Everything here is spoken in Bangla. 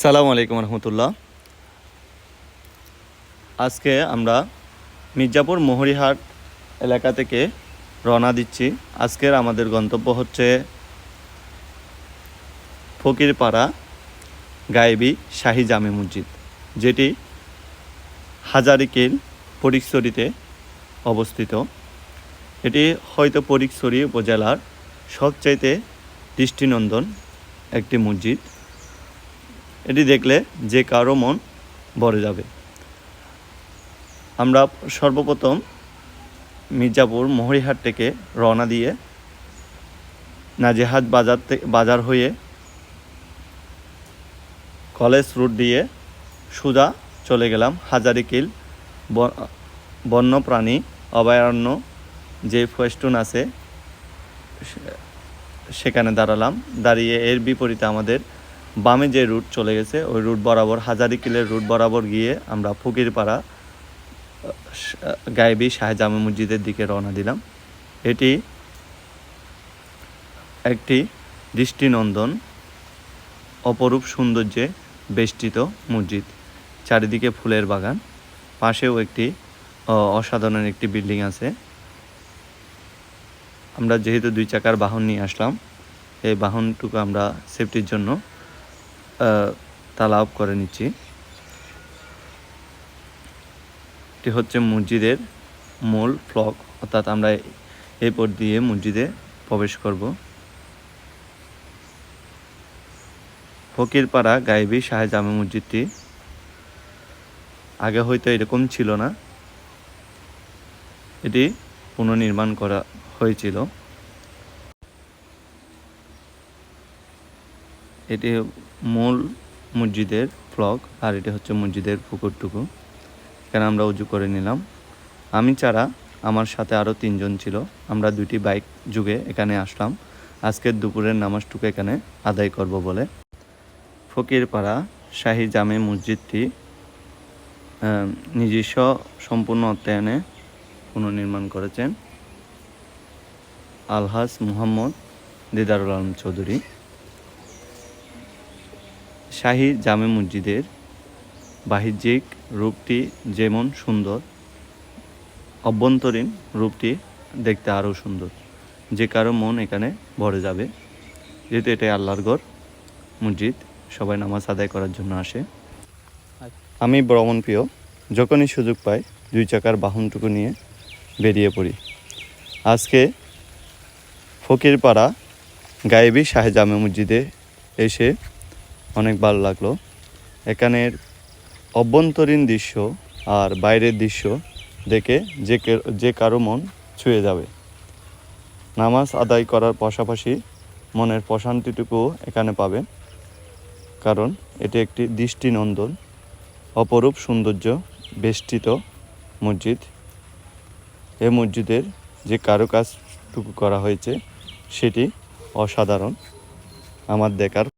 সালাম আলাইকুম রহমতুল্লাহ। আজকে আমরা মির্জাপুর মোহরিহাট এলাকা থেকে রওনা দিচ্ছি। আজকের আমাদের গন্তব্য হচ্ছে ফকিরপাড়া গায়েবী শাহী জামে মসজিদ, যেটি হাজারিকেল পরিকসরিতে অবস্থিত। এটি হয়তো পরিকসরি উপজেলার সবচাইতে দৃষ্টিনন্দন একটি মসজিদ। এটি দেখলে যে কারও মন ভরে যাবে। আমরা সর্বপ্রথম মির্জাপুর মোহরিহাট থেকে রওনা দিয়ে নাজেহাট বাজার থেকে বাজার হয়ে কলেজ রুট দিয়ে সুজা চলে গেলাম হাজারিকিল বন্যপ্রাণী অভয়ারণ্য যে ফেস্টুন আছে সেখানে দাঁড়ালাম। দাঁড়িয়ে এর বিপরীতে আমাদের বামে যে রুট চলে গেছে, ওই রুট বরাবর, হাজারি কিলের রুট বরাবর গিয়ে আমরা ফকিরপাড়া, গায়েবী শাহ জামে মসজিদের দিকে রওনা দিলাম। এটি একটি দৃষ্টিনন্দন, অপরূপ সৌন্দর্যে বেষ্টিত মসজিদ। চারিদিকে ফুলের বাগান, পাশেও একটি অসাধারণ একটি বিল্ডিং আছে। আমরা যেহেতু দুই চাকার বাহন নিয়ে আসলাম, এই বাহনটুকু আমরা সেফটির জন্য তালা অফ করে নিচ্ছি। এটি হচ্ছে মসজিদের মূল ফ্লক, অর্থাৎ আমরা এই পথ দিয়ে মসজিদে প্রবেশ করব। ফকিরপাড়া গায়েবী শাহ জামে মসজিদটি আগে হয়তো এরকম ছিল না। এটি পুনর্নির্মাণ করা হয়েছিল। এটি মূল মসজিদের ফ্লক আর এটি হচ্ছে মসজিদের পুকুরটুকু। এখানে আমরা উজু করে নিলাম। আমি ছাড়া আমার সাথে আরও তিনজন ছিল। আমরা দুটি বাইক যুগে এখানে আসলাম। আজকের দুপুরের নামাজটুকু এখানে আদায় করব বলে। ফকিরপাড়া শাহী জামে মসজিদটি নিজস্ব সম্পূর্ণ অর্থায়নে পুনর্নির্মাণ করেছেন। আলহাজ মুহাম্মদ দিদারুল আলম চৌধুরী। শাহী জামে মসজিদের বাহ্যিক রূপটি যেমন সুন্দর, অভ্যন্তরীণ রূপটি দেখতে আরও সুন্দর। যে কারও মন এখানে ভরে যাবে। যেহেতু এটাই আল্লাহর ঘর, মসজিদ, সবাই নামাজ আদায় করার জন্য আসে। আমি ভ্রমণ প্রিয়, যখনই সুযোগ পাই, দুই চাকার বাহনটুকু নিয়ে বেরিয়ে পড়ি। আজকে ফকিরপাড়া গায়েবী শাহ জামে মসজিদে এসে অনেক ভালো লাগল। এখানের অভ্যন্তরীণ দৃশ্য আর বাইরের দৃশ্য দেখে যে যে কারও মন ছুঁয়ে যাবে। নামাজ আদায় করার পাশাপাশি মনের প্রশান্তিটুকু এখানে পাবেন, কারণ এটি একটি দৃষ্টিনন্দন, অপরূপ সৌন্দর্য বেষ্টিত মসজিদ। এই মসজিদের যে কারুকাজটুকু করা হয়েছে, সেটি অসাধারণ। আমার দেখার